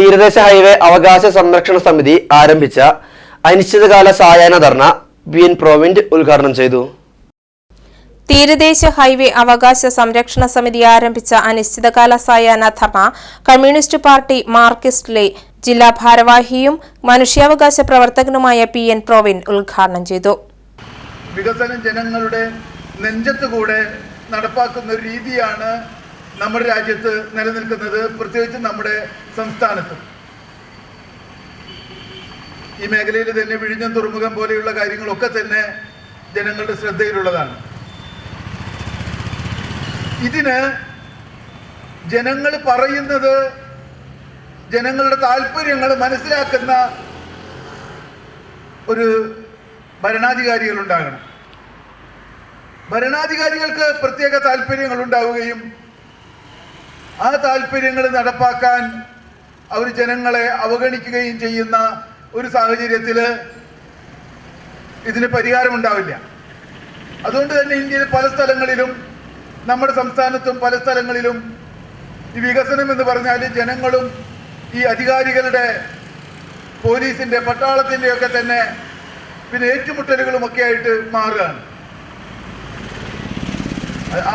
തീരദേശ ഹൈവേ അവകാശ സംരക്ഷണ സമിതി ആരംഭിച്ച അനിശ്ചിതകാല സായാഹ്ന ധർണ ബി എൻ പ്രോവിന്റ് ഉദ്ഘാടനം ചെയ്തു. തീരദേശ ഹൈവേ അവകാശ സംരക്ഷണ സമിതി ആരംഭിച്ച അനിശ്ചിതകാല സായാഹ്ന ധർണ കമ്മ്യൂണിസ്റ്റ് പാർട്ടി മാർക്സിസ്റ്റിലെ ജില്ലാ ഭാരവാഹിയും മനുഷ്യാവകാശ പ്രവർത്തകനുമായ പി എൻ പ്രോവിൻ ഉദ്ഘാടനം ചെയ്തു. വികസനം ജനങ്ങളുടെ നെഞ്ചത്തുകൂടെ നടപ്പാക്കുന്ന ഒരു രീതിയാണ് നമ്മുടെ രാജ്യത്ത് നിലനിൽക്കുന്നത് പ്രത്യേകിച്ച് നമ്മുടെ സംസ്ഥാനത്ത്. ഈ മേഖലയിൽ തന്നെ വിഴിഞ്ഞം തുറമുഖം പോലെയുള്ള കാര്യങ്ങളൊക്കെ തന്നെ ജനങ്ങളുടെ ശ്രദ്ധയിലുള്ളതാണ്. ഇതിന് ജനങ്ങൾ പറയുന്നത് ജനങ്ങളുടെ താല്പര്യങ്ങൾ മനസ്സിലാക്കുന്ന ഒരു ഭരണാധികാരികൾ ഉണ്ടാകണം ഭരണാധികാരികൾക്ക് പ്രത്യേക താല്പര്യങ്ങൾ ഉണ്ടാവുകയും ആ താല്പര്യങ്ങൾ നടപ്പാക്കാൻ അവർ ജനങ്ങളെ അവഗണിക്കുകയും ചെയ്യുന്ന ഒരു സാഹചര്യത്തിൽ ഇതിന് പരിഹാരമുണ്ടാവില്ല. അതുകൊണ്ട് തന്നെ ഇന്ത്യയിൽ പല സ്ഥലങ്ങളിലും നമ്മുടെ സംസ്ഥാനത്തും പല സ്ഥലങ്ങളിലും ഈ വികസനം എന്ന് പറഞ്ഞാൽ ജനങ്ങളും ഈ അധികാരികളുടെ പോലീസിന്റെ പട്ടാളത്തിന്റെയൊക്കെ തന്നെ പിന്നെ ഏറ്റുമുട്ടലുകളുമൊക്കെ ആയിട്ട് മാറുകയാണ്.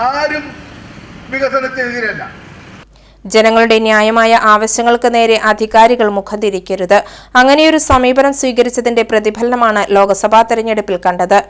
ആരും വികസനത്തിനെതിരല്ല. ജനങ്ങളുടെ ന്യായമായ ആവശ്യങ്ങൾക്ക് നേരെ അധികാരികൾ മുഖം തിരിക്കരുത്. അങ്ങനെയൊരു സമീപനം സ്വീകരിച്ചതിന്റെ പ്രതിഫലനമാണ് ലോക്സഭാ തെരഞ്ഞെടുപ്പിൽ കണ്ടത്.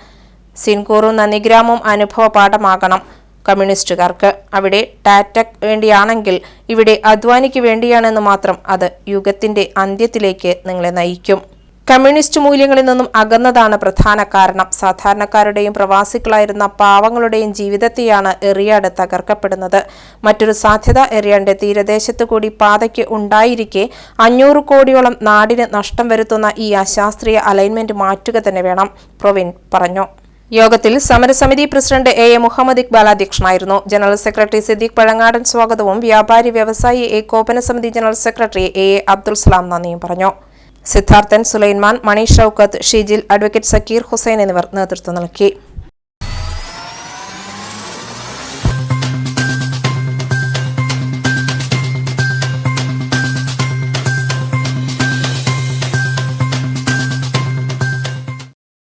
സിൻകൂറും നന്ദിഗ്രാമും അനുഭവ പാഠമാകണം കമ്മ്യൂണിസ്റ്റുകാർക്ക്. അവിടെ ടാറ്റക് വേണ്ടിയാണെങ്കിൽ ഇവിടെ അദ്വാനിക്ക് വേണ്ടിയാണെന്ന് മാത്രം അത് യുഗത്തിന്റെ അന്ത്യത്തിലേക്ക് നിങ്ങളെ നയിക്കും. കമ്മ്യൂണിസ്റ്റ് മൂല്യങ്ങളിൽ നിന്നും അകന്നതാണ് പ്രധാന കാരണം. സാധാരണക്കാരുടെയും പ്രവാസികളായിരുന്ന പാവങ്ങളുടെയും ജീവിതത്തെയാണ് എറിയാട് തകർക്കപ്പെടുന്നത്. മറ്റൊരു സാധ്യത എറിയാണ്ട് തീരദേശത്തു കൂടി പാതയ്ക്ക് ഉണ്ടായിരിക്കെ അഞ്ഞൂറ് കോടിയോളം നാടിന് നഷ്ടം വരുത്തുന്ന ഈ അശാസ്ത്രീയ അലൈൻമെന്റ് മാറ്റുക തന്നെ വേണം പ്രൊവിൻ പറഞ്ഞു. യോഗത്തിൽ സമരസമിതി president A. A. Muhammad Iqbal അധ്യക്ഷനായിരുന്നു. ജനറൽ സെക്രട്ടറി സിദ്ദീഖ് പഴങ്ങാടൻ സ്വാഗതവും വ്യാപാരി വ്യവസായി ഏകോപന സമിതി general secretary A. A. Abdul Salam നന്ദിയും പറഞ്ഞു. സിദ്ധാർത്ഥൻ സുലൈൻമാൻ മണി ഷൌക്കത്ത് ഷീജിൽ അഡ്വക്കേറ്റ് സക്കീർ ഹുസൈൻ എന്നിവർ നേതൃത്വം നൽകി.